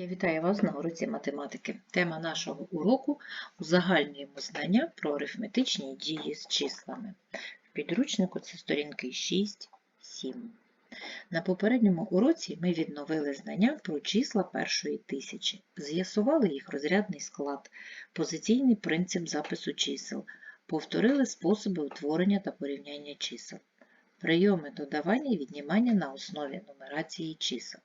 Я вітаю вас на уроці математики. Тема нашого уроку узагальнюємо знання про арифметичні дії з числами. В підручнику це сторінки 6-7. На попередньому уроці ми відновили знання про числа першої тисячі, з'ясували їх розрядний склад, позиційний принцип запису чисел, повторили способи утворення та порівняння чисел, прийоми додавання і віднімання на основі нумерації чисел.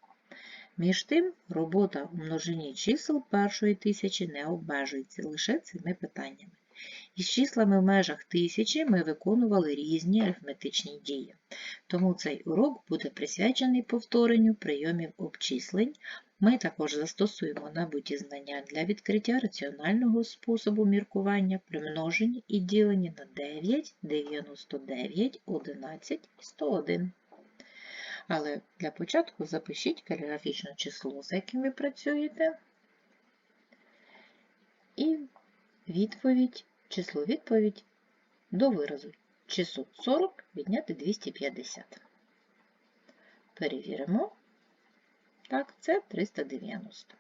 Між тим, робота у множині чисел першої тисячі не обмежується лише цими питаннями. Із числами в межах тисячі ми виконували різні арифметичні дії. Тому цей урок буде присвячений повторенню прийомів обчислень. Ми також застосуємо набуті знання для відкриття раціонального способу міркування при множенні і діленні на 9, 99, 11 і 101. Але для початку запишіть каліграфічне число, за яким ви працюєте, і відповідь, число відповідь до виразу. 640 відняти 250. Перевіримо. Так, це 390.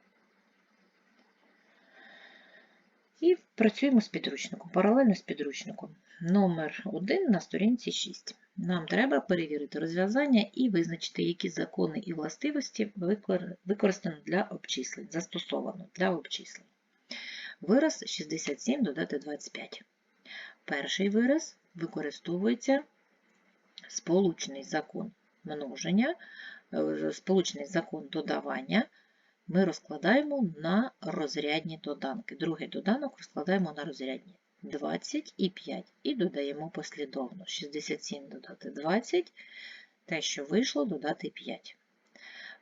І працюємо з підручником, паралельно з підручником. Номер 1 на сторінці 6. Нам треба перевірити розв'язання і визначити, які закони і властивості використано для обчислень, застосовано для обчислень. Вираз 67 додати 25. Перший вираз використовується сполучний закон множення, е, сполучний закон додавання. Ми розкладаємо на розрядні доданки. Другий доданок розкладаємо на розрядні. 20 і 5. І додаємо послідовно 67 додати 20, те, що вийшло, додати 5.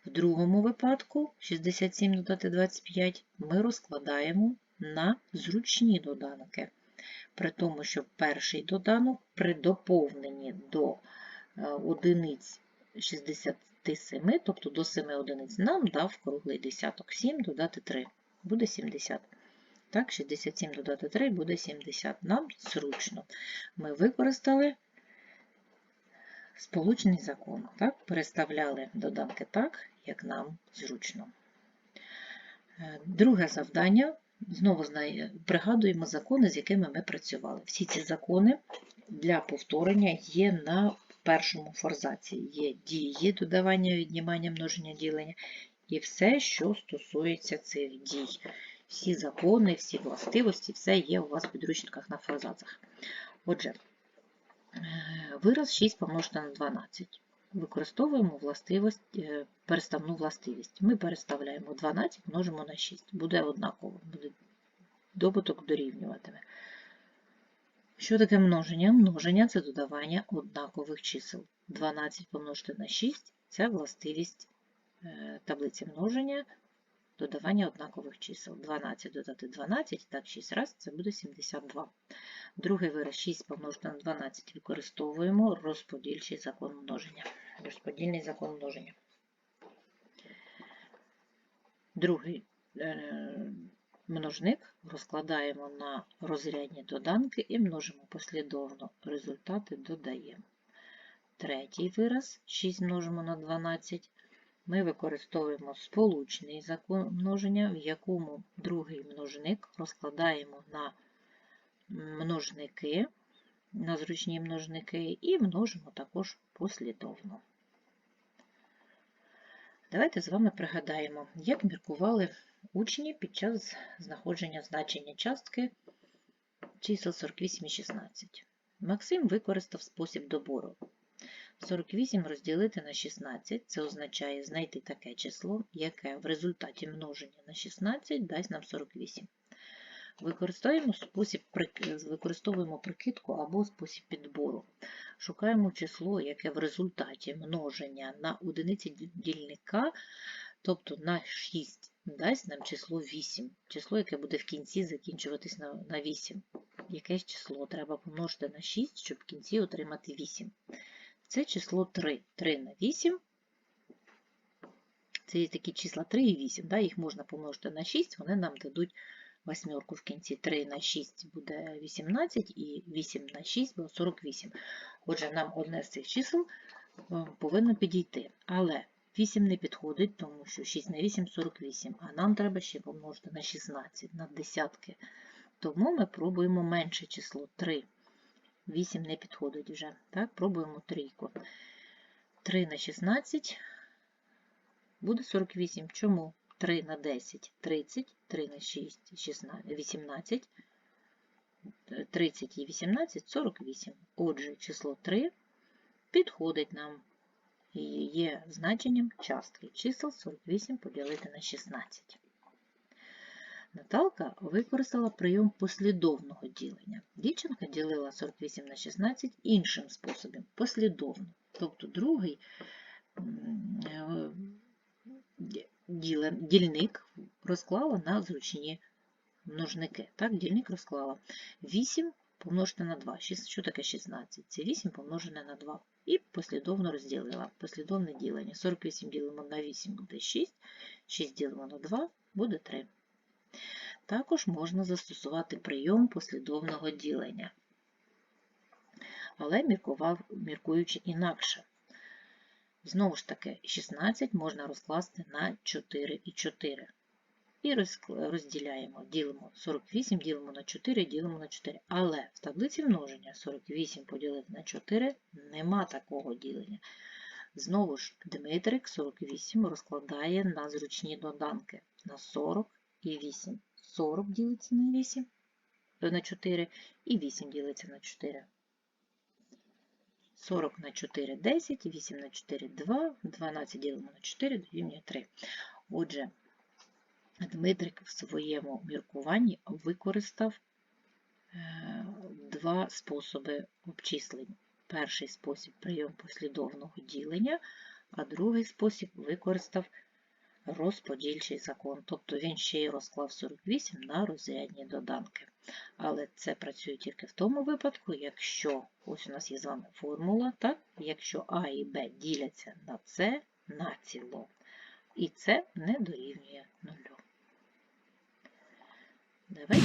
В другому випадку 67 додати 25 ми розкладаємо на зручні доданки. При тому, що перший доданок при доповненні до е, одиниць 67, тобто до 7 одиниць, нам дав круглий десяток 7 додати 3, буде 70. Так, 67 додати 3 буде 70. Нам зручно. Ми використали сполучний закон. Так, Переставляли доданки так, як нам зручно. Е, друге завдання. Знову пригадуємо закони, з якими ми працювали. Всі ці закони для повторення є на першому форзаці. Є дії, додавання, віднімання, множення, ділення і все, що стосується цих дій всі закони, всі властивості, все є у вас в підручниках на фразацах. Отже, е, вираз 6 помножити на 12. Використовуємо властивість, е, переставну властивість. Ми переставляємо 12, множимо на 6. Буде однаково, буде добуток дорівнюватиме. Що таке множення? Множення це додавання однакових чисел. 12 помножити на 6 це властивість е, таблиці множення додавання однакових чисел. 12 додати 12, так 6 раз, це буде 72. Другий вираз 6 помножити на 12 використовуємо розподільчий закон множення. Розподільний закон множення. Другий е, множник розкладаємо на розрядні доданки і множимо послідовно. Результати додаємо. Третій вираз 6 множимо на 12 ми використовуємо сполучний закон множення, в якому другий множник розкладаємо на множники, на зручні множники, і множимо також послідовно. Давайте з вами пригадаємо, як міркували учні під час знаходження значення частки чисел 48 і 16. Максим використав спосіб добору. 48 розділити на 16 це означає знайти таке число, яке в результаті множення на 16 дасть нам 48. Використовуємо спосіб, використовуємо прикидку або спосіб підбору. Шукаємо число, яке в результаті множення на одиниці дільника, тобто на 6, дасть нам число 8. Число, яке буде в кінці закінчуватись на 8. Якесь число треба помножити на 6, щоб в кінці отримати 8. Це число 3. 3 на 8. Це є такі числа 3 і 8. Да? Їх можна помножити на 6, вони нам дадуть восьмерку в кінці. 3 на 6 буде 18 і 8 на 6 буде 48. Отже, нам одне з цих чисел е, повинно підійти. Але 8 не підходить, тому що 6 на 8 – 48, а нам треба ще помножити на 16, на десятки. Тому ми пробуємо менше число 3. 8 не підходить вже. Так, пробуємо трійку. 3 на 16 буде 48. Чому? 3 на 10 – 30, 3 на 6 – 16, 18, 30 і 18 – 48. Отже, число 3 підходить нам і є значенням частки. Чисел 48 поділити на 16. Наталка використала прийом послідовного ділення. Дівчинка ділила 48 на 16 іншим способом, послідовно. Тобто другий е, дільник розклала на зручні множники. Так, дільник розклала 8 помножити на 2. Що таке 16? Це 8 помножене на 2. І послідовно розділила. Послідовне ділення. 48 ділимо на 8 буде 6, 6 ділимо на 2 буде 3. Також можна застосувати прийом послідовного ділення. Але міркував, міркуючи інакше. Знову ж таки, 16 можна розкласти на 4 і 4. І розділяємо, ділимо 48, ділимо на 4, ділимо на 4. Але в таблиці множення 48 поділити на 4 нема такого ділення. Знову ж, Дмитрик 48 розкладає на зручні доданки на 40 і 8. 40 ділиться на 8, е, на 4 і 8 ділиться на 4. 40 на 4 – 10, 8 на 4 – 2, 12 ділимо на 4 дорівнює 3. Отже, Дмитрик в своєму міркуванні використав е, два способи обчислень. Перший спосіб прийом послідовного ділення, а другий спосіб використав розподільчий закон. Тобто він ще й розклав 48 на розрядні доданки. Але це працює тільки в тому випадку, якщо ось у нас є з вами формула, так? якщо А і Б діляться на С націло, і це не дорівнює нулю. Давайте.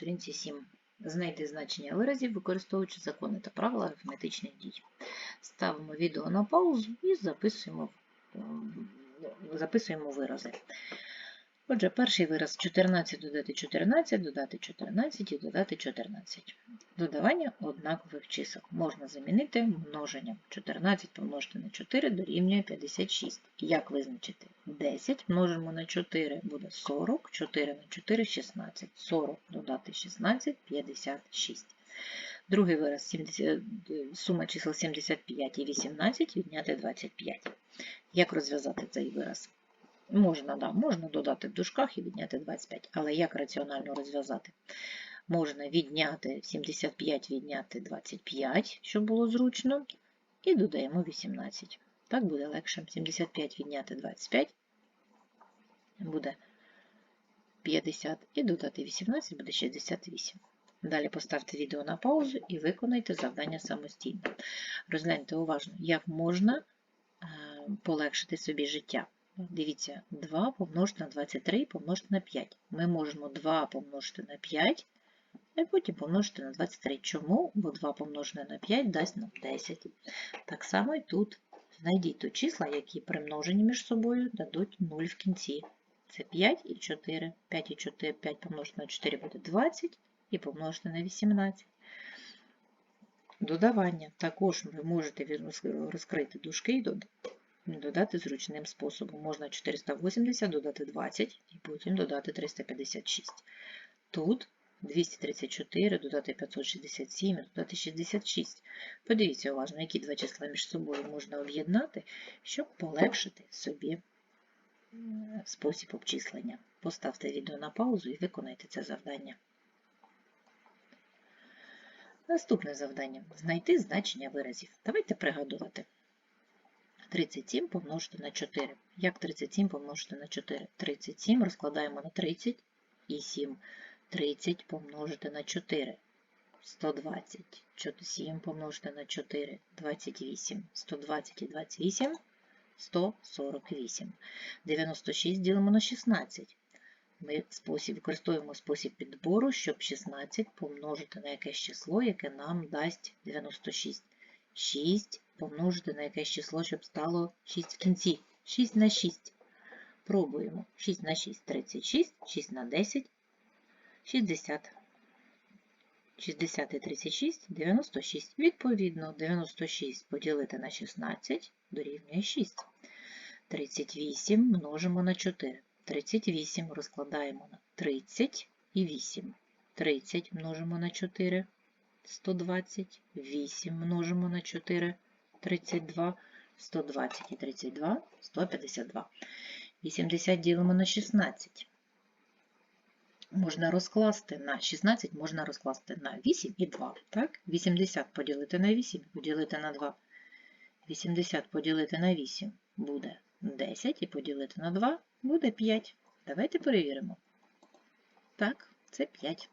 Сторінці 7. Знайти значення виразів, використовуючи закони та правила арифметичних дій. Ставимо відео на паузу і записуємо, ем, записуємо вирази. Отже, перший вираз 14 додати 14, додати 14 і додати 14. Додавання однакових чисел можна замінити множенням. 14 помножити на 4 дорівнює 56. Як визначити? 10 множимо на 4 буде 40, 4 на 4 – 16. 40 додати 16 – 56. Другий вираз 70, сума чисел 75 і 18 відняти 25. Як розв'язати цей вираз? Можна, да, можна додати в дужках і відняти 25, але як раціонально розв'язати? Можна відняти 75, відняти 25, щоб було зручно, і додаємо 18. Так буде легше. 75 відняти 25 буде 50 і додати 18 буде 68. Далі поставте відео на паузу і виконайте завдання самостійно. Розгляньте уважно, як можна е, полегшити собі життя. Дивіться, 2 помножити на 23 помножити на 5. Ми можемо 2 помножити на 5, і потім помножити на 23. Чому? Бо 2 помножене на 5 дасть нам 10. Так само і тут. Знайдіть то числа, які примножені між собою дадуть 0 в кінці. Це 5 і 4. 5 і 4, 5 помножити на 4 буде 20 і помножити на 18. Додавання. Також ви можете розкрити дужки і додати. Додати зручним способом. Можна 480 додати 20 і потім додати 356. Тут 234 додати 567 і додати 66. Подивіться уважно, які два числа між собою можна об'єднати, щоб полегшити собі спосіб обчислення. Поставте відео на паузу і виконайте це завдання. Наступне завдання знайти значення виразів. Давайте пригадувати. 37 помножити на 4. Як 37 помножити на 4? 37 розкладаємо на 30 і 7. 30 помножити на 4. 120. 7 помножити на 4. 28. 120 і 28. 148. 96 ділимо на 16. Ми спосіб, використовуємо спосіб підбору, щоб 16 помножити на якесь число, яке нам дасть 96. 6 помножити на якесь число, щоб стало 6 в кінці. 6 на 6. Пробуємо. 6 на 6 36, 6 на 10 60. 60 і 36 96. Відповідно, 96 поділити на 16 дорівнює 6. 38 множимо на 4. 38 розкладаємо на 30 і 8. 30 множимо на 4 120, 8 множимо на 4 32, 120 і 32 152. 80 ділимо на 16. Можна розкласти на 16, можна розкласти на 8 і 2. Так? 80 поділити на 8, поділити на 2. 80 поділити на 8 буде 10 і поділити на 2 буде 5. Давайте перевіримо. Так, це 5.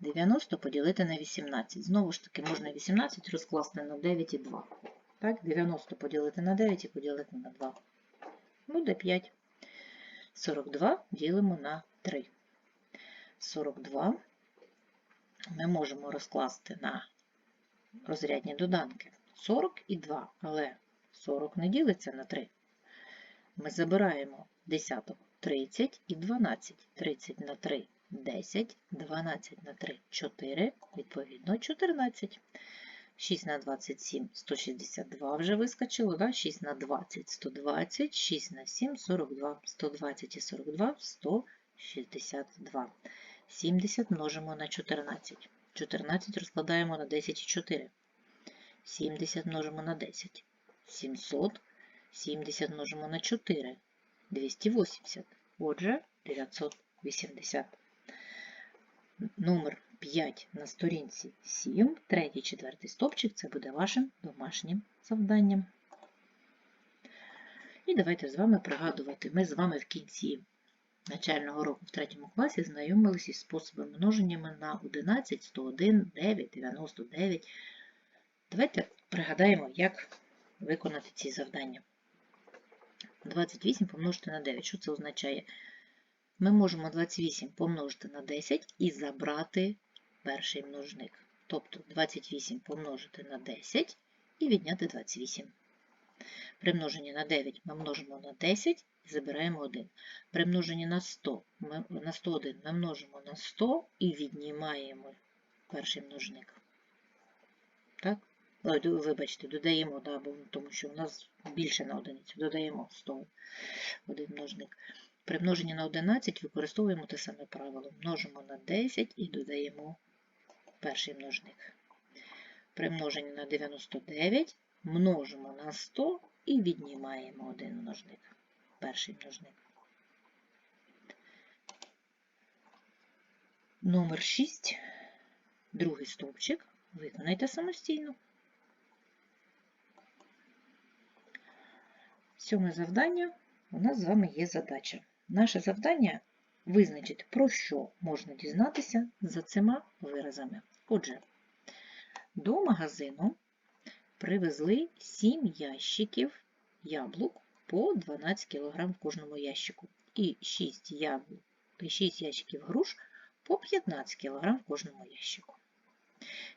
90 поділити на 18. Знову ж таки, можна 18 розкласти на 9 і 2. Так, 90 поділити на 9 і поділити на 2. Буде 5. 42 ділимо на 3. 42 ми можемо розкласти на розрядні доданки. 40 і 2, але 40 не ділиться на 3. Ми забираємо десяток 30 і 12. 30 на 3 10, 12 на 3 4, відповідно 14. 6 на 27 162 вже вискочило, да? 6 на 20 120, 6 на 7 42, 120 і 42 162. 70 множимо на 14. 14 розкладаємо на 10 і 4. 70 множимо на 10. 700. 70 множимо на 4. 280. Отже, 980. Номер 5 на сторінці 7, третій, четвертий стопчик це буде вашим домашнім завданням. І давайте з вами пригадувати. Ми з вами в кінці начального року в третьому класі знайомилися із способами множеннями на 11, 101, 9, 99. Давайте пригадаємо, як виконати ці завдання. 28 помножити на 9. Що це означає? Ми можемо 28 помножити на 10 і забрати перший множник. Тобто 28 помножити на 10 і відняти 28. При множенні на 9 ми множимо на 10 і забираємо 1. При множенні на 100 ми, на 101 ми множимо на 100 і віднімаємо перший множник. Так? Ой, вибачте, додаємо, да, бо, тому що у нас більше на одиницю. Додаємо 100 один множник. При множенні на 11 використовуємо те саме правило. Множимо на 10 і додаємо перший множник. При множенні на 99 множимо на 100 і віднімаємо один множник. Перший множник. Номер 6, другий стовпчик. Виконайте самостійно. Сьоме завдання. У нас з вами є задача. Наше завдання визначити, про що можна дізнатися за цими виразами. Отже, до магазину привезли 7 ящиків яблук по 12 кг в кожному ящику і 6, яблук, 6 ящиків груш по 15 кг в кожному ящику.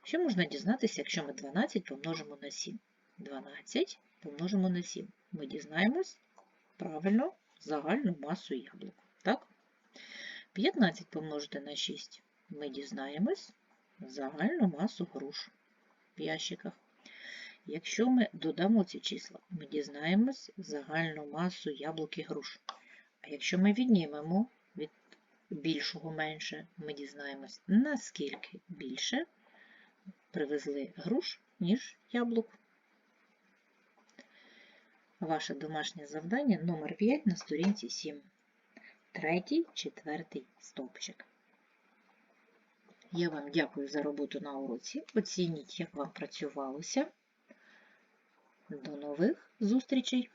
Що можна дізнатися, якщо ми 12 помножимо на 7? 12 помножимо на 7. Ми дізнаємось правильно загальну масу яблук. Так? 15 помножити на 6. Ми дізнаємось загальну масу груш в ящиках. Якщо ми додамо ці числа, ми дізнаємось загальну масу яблук і груш. А якщо ми віднімемо від більшого менше, ми дізнаємось, наскільки більше привезли груш, ніж яблук. Ваше домашнє завдання номер 5 на сторінці 7. Третій, четвертий стовпчик. Я вам дякую за роботу на уроці. Оцініть, як вам працювалося. До нових зустрічей!